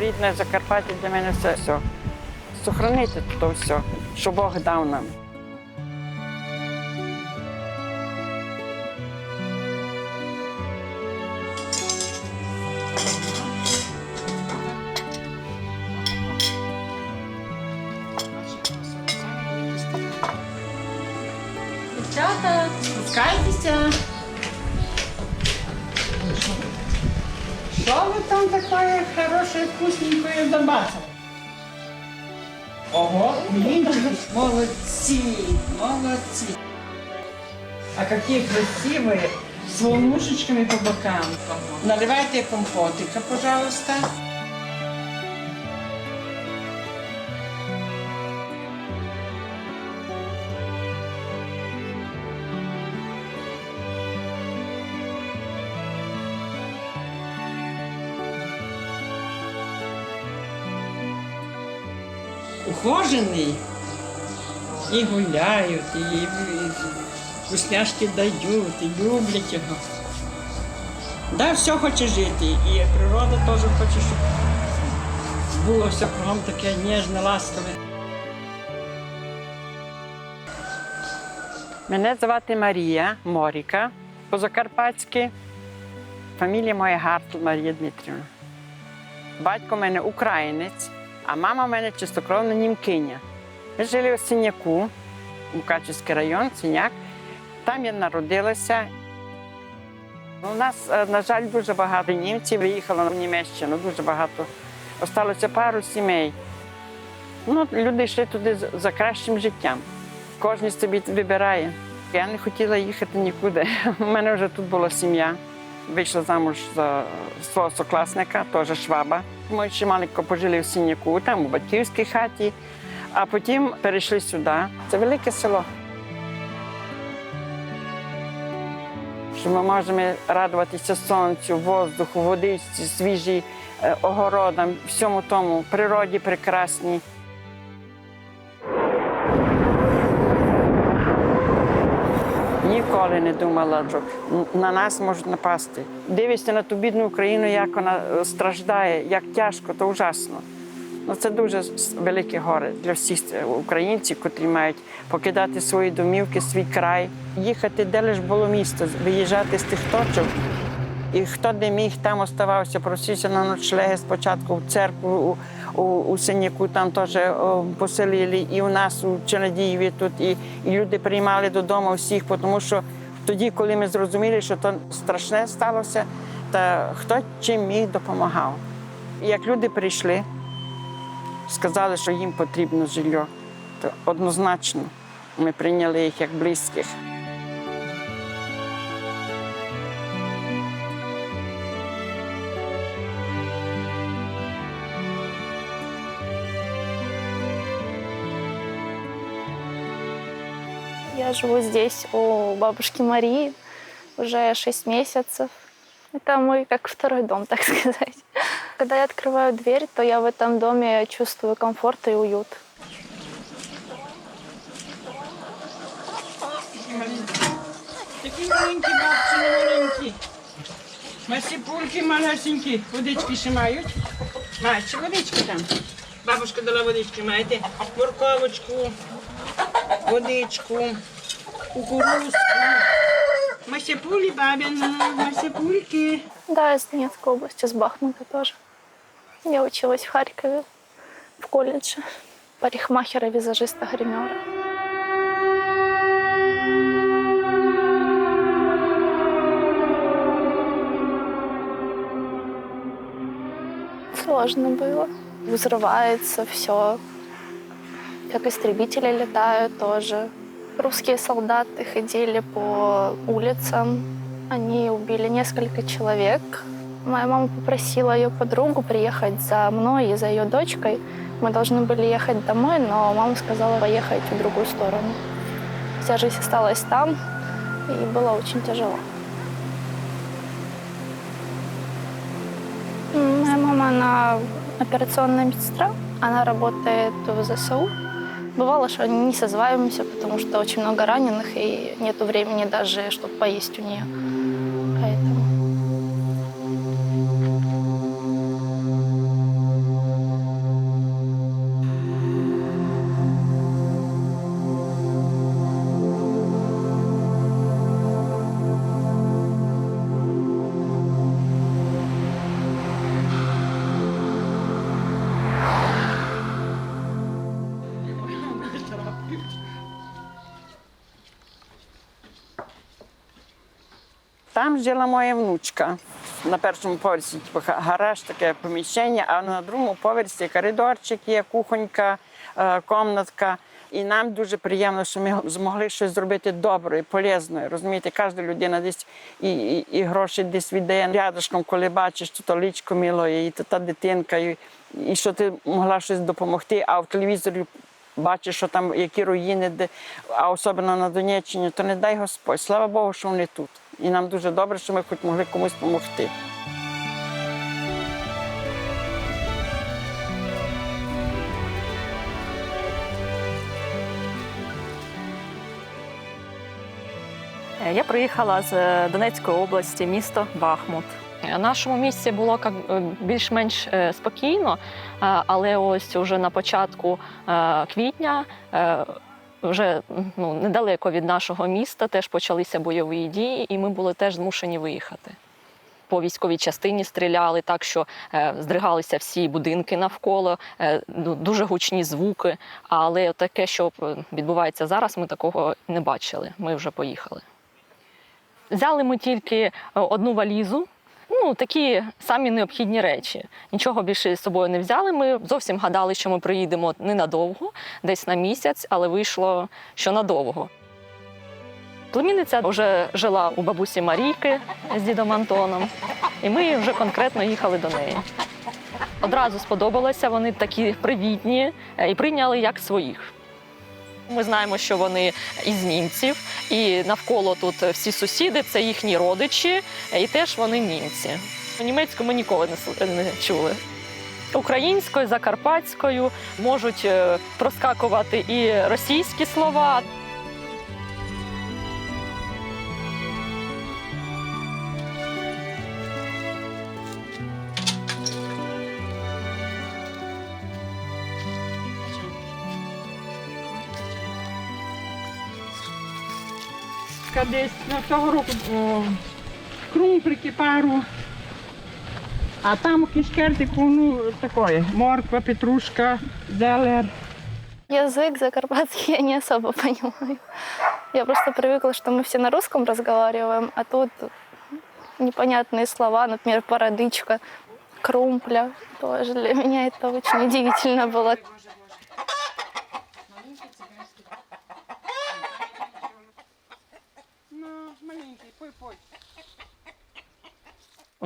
рідне Закарпаття для мене все. все. Сохранити то все, що Бог дав нам. Дівчата, спускайтеся. Що ви там такое хорошее, вкусненькое добавили? Ого, блинчики, молодцы, молодцы. А какие красивые, с волнушечками по бокам. Наливайте компотика, пожалуйста. Ухожений. І гуляють, і, вкусняшки дають, і люблять його. Да, все хоче жити. І природа теж хоче, щоб було все кругом таке ніжне, ласкове. Мене звати Марія Моріка по-закарпатськи. Фамілія моя Гартл Марія Дмитрівна. Батько в мене українець, а мама в мене чистокровна німкиня. Ми жили у Синяку, Мукачівський район, Синяк. Там я народилася. У нас, е, на жаль, дуже багато німців виїхало в Німеччину, дуже багато. Осталося пару сімей. Ну, люди йшли туди за кращим життям. Кожен собі вибирає. Я не хотіла їхати нікуди. У мене вже тут була сім'я. Вийшла замуж за свого сокласника, теж шваба. Ми ще маленько пожили в Сіняку, там у батьківській хаті, а потім перейшли сюди. Це велике село. Що ми можемо радуватися сонцю, воздуху, водичці, свіжій е, огородам, всьому тому, природі прекрасній. Ніколи не думала, що на нас можуть напасти. Дивишся на ту бідну Україну, як вона е, страждає, як тяжко, то ужасно. Ну, це дуже велике горе для всіх е, українців, котрі мають покидати свої домівки, свій край, їхати, де лиш було місто, виїжджати з тих точок. І хто де міг, там оставався, просився на ночлеги спочатку в церкву у, у, у Синяку, там теж поселили, і у нас у Чернадієві тут, і, і люди приймали додому всіх, тому що тоді, коли ми зрозуміли, що то страшне сталося, та хто чим міг допомагав. Як люди прийшли, сказали, що їм потрібно жилье, то однозначно ми прийняли їх як близьких. Я живу здесь у бабушки Марии уже 6 месяцев. Это мой как второй дом, так сказать. Когда я открываю дверь, то я в этом доме чувствую комфорт и уют. Такі маленькі бабці, маленькі. Масіпульки малесенькі. Водички ще мають. Мають ще водички там. Бабушка дала водички, маєте морковочку, водичку, кукурузку. Масяпулі, бабина, масяпульки. Да, из Донецкой области, с Бахмута тоже. Я училась в Харькове, в колледже. Парикмахера, визажиста, гримера. Сложно было. Взрывается все. Как истребители летают тоже. Русские солдаты ходили по улицам. Они убили несколько человек. Моя мама попросила ее подругу приехать за мной и за ее дочкой. Мы должны были ехать домой, но мама сказала поехать в другую сторону. Вся жизнь осталась там, и было очень тяжело. Моя мама, она операционная медсестра. Она работает в ЗСУ. Бывало, что не созваниваемся, потому что очень много раненых, и нет времени даже, чтобы поесть у нее. Поэтому... Там жила моя внучка. На першому поверсі типу, гараж, таке поміщення, а на другому поверсі коридорчик є, кухонька, е, комнатка. І нам дуже приємно, що ми змогли щось зробити добре, полезне. Розумієте, кожна людина десь і, і, і гроші десь віддає рядышком, коли бачиш, що то личко мило, і то та дитинка, і, і що ти могла щось допомогти, а в телевізорі бачиш, що там які руїни, де, а особливо на Донеччині, то не дай Господь. Слава Богу, що вони тут. І нам дуже добре, що ми хоч могли комусь допомогти. Е, Я приїхала з е, Донецької області, місто Бахмут. На нашому місці було е, більш-менш е, спокійно, е, але ось уже на початку е, квітня, е, вже ну, недалеко від нашого міста, теж почалися бойові дії, і ми були теж змушені виїхати. По військовій частині стріляли так, що е, здригалися всі будинки навколо, е, ну, дуже гучні звуки. Але таке, що е, відбувається зараз, ми такого не бачили. Ми вже поїхали. Взяли ми тільки одну валізу. Ну, такі самі необхідні речі. Нічого більше з собою не взяли. Ми зовсім гадали, що ми приїдемо ненадовго, десь на місяць, але вийшло, що надовго. Племінниця вже жила у бабусі Марійки з дідом Антоном, і ми вже конкретно їхали до неї. Одразу сподобалося, вони такі привітні е, і прийняли як своїх. Ми знаємо, що вони із німців, і навколо тут всі сусіди це їхні родичі, і теж вони німці. Німецьку ми ніколи не чули. Українською, закарпатською можуть е, проскакувати і російські слова. Десь на цього року о, крумплики пару. А там у кишкертику, ну, такое, морква, петрушка, зелер. Язык закарпатский я не особо понимаю. Я просто привыкла, что мы все на русском разговариваем, а тут непонятные слова, например, породычка, крумпля. Тоже для меня это очень удивительно было.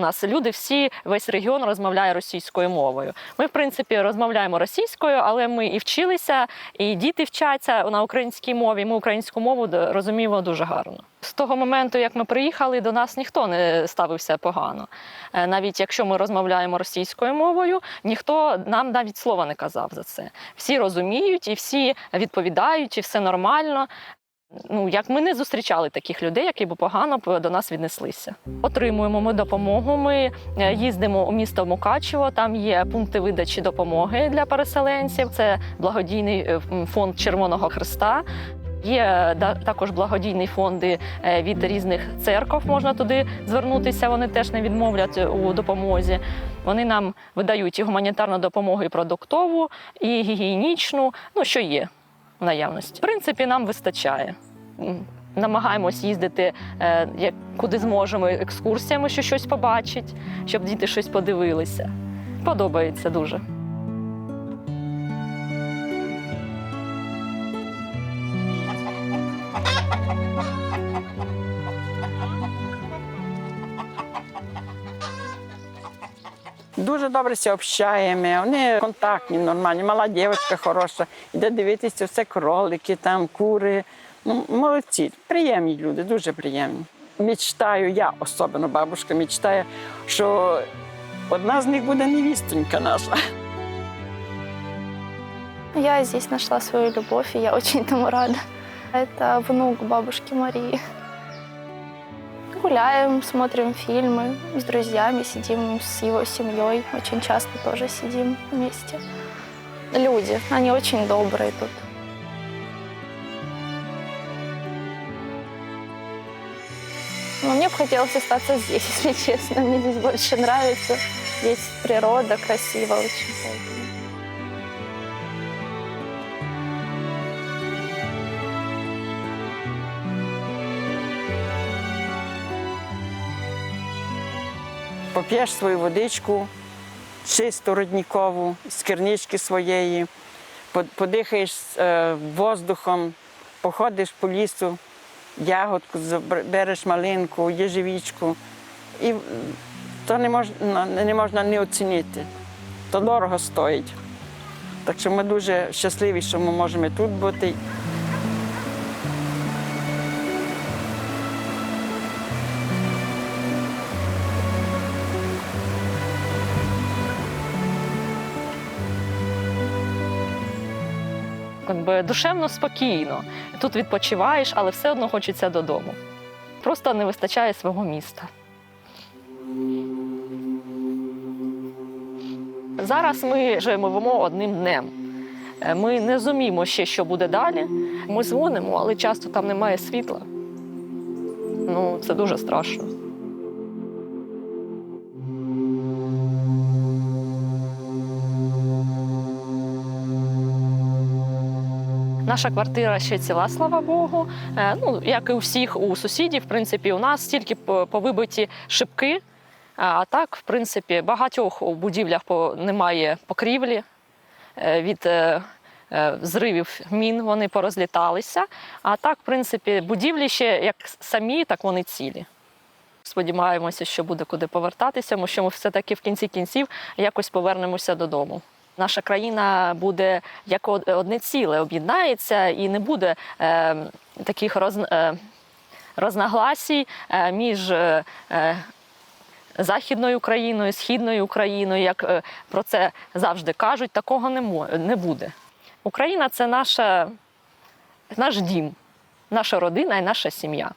Нас люди всі, весь регіон розмовляє російською мовою. Ми, в принципі, розмовляємо російською, але ми і вчилися, і діти вчаться на українській мові. Ми українську мову розуміємо дуже гарно. З того моменту, як ми приїхали, до нас ніхто не ставився погано. Е, Навіть якщо ми розмовляємо російською мовою, ніхто нам навіть слова не казав за це. Всі розуміють і всі відповідають, і все нормально. Ну, як ми не зустрічали таких людей, які б погано до нас віднеслися. Отримуємо ми допомогу. Ми е, їздимо у місто Мукачево. Там є пункти видачі допомоги для переселенців. Це благодійний е, фонд Червоного Христа. Є також благодійні фонди е, від різних церков. Можна туди звернутися. Вони теж не відмовлять у допомозі. Вони нам видають і гуманітарну допомогу, і продуктову, і гігієнічну. Ну що є в наявності. В принципі, нам вистачає. Намагаємось їздити е, як куди зможемо екскурсіями, що щось побачить, щоб діти щось подивилися. Подобається дуже. Дуже добре общаємо. Вони контактні, нормальні. Мала дівчинка хороша. Іде дивитися, все кролики, там, кури. Ну, молодці, приємні люди, дуже приємні. Мечтаю, я особливо бабушка мечтає, що одна з них буде невістонька наша. Я здесь нашла свою любовь, и я очень этому рада. Это внук бабушки Марии. Гуляем, смотрим фильмы с друзьями, сидим с его семьей. Очень часто тоже сидим вместе. Люди, они очень добрые тут. Но мне бы хотелось остаться здесь, если честно. Мне здесь больше нравится. Здесь природа красиво очень. Поп'єш свою водичку, чисту роднікову, з кернички своєї, подихаєш е, воздухом, походиш по лісу, ягодку, береш малинку, їжевічку. І то не можна, не можна не оцінити. То дорого стоїть. Так що ми дуже щасливі, що ми можемо тут бути. Якби душевно спокійно. Тут відпочиваєш, але все одно хочеться додому. Просто не вистачає свого міста. Зараз ми живемо одним днем. Е, Ми не розуміємо ще, що буде далі. Ми дзвонимо, але часто там немає світла. Ну, це дуже страшно. Наша квартира ще ціла, слава Богу. Е, Ну, як і у всіх у сусідів, в принципі, у нас тільки по- повибиті шибки. А так, в принципі, багатьох у будівлях немає покрівлі. Е, Від е, е, зривів мін вони порозліталися. А так, в принципі, будівлі ще як самі, так вони цілі. Сподіваємося, що буде куди повертатися, тому що ми все-таки в кінці кінців якось повернемося додому. Наша країна буде як одне ціле, об'єднається і не буде е, таких роз, е, рознагласій е, між е, е, Західною Україною, Східною Україною, як е, про це завжди кажуть, такого не, буде. Україна це наша, наш дім, наша родина і наша сім'я.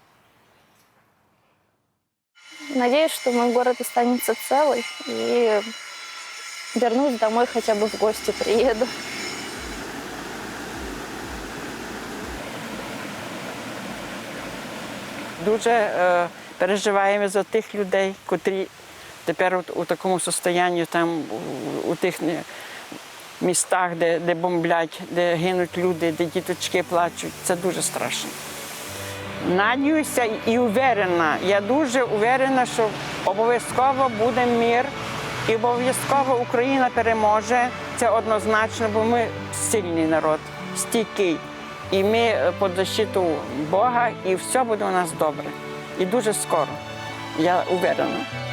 Надеюсь, что мой город останется целый и вернусь домой хотя бы в гости приеду. Дуже е, переживаємо за тих людей, котрі тепер от, у такому состоянні там у, у тих містах, де, де бомблять, де гинуть люди, де діточки плачуть. Це дуже страшно. Надіюся і уверена, я дуже уверена, що обов'язково буде мир і обов'язково Україна переможе. Це однозначно, бо ми сильний народ, стійкий. І ми е, під защиту Бога, і все буде у нас добре. І дуже скоро. Я уверена.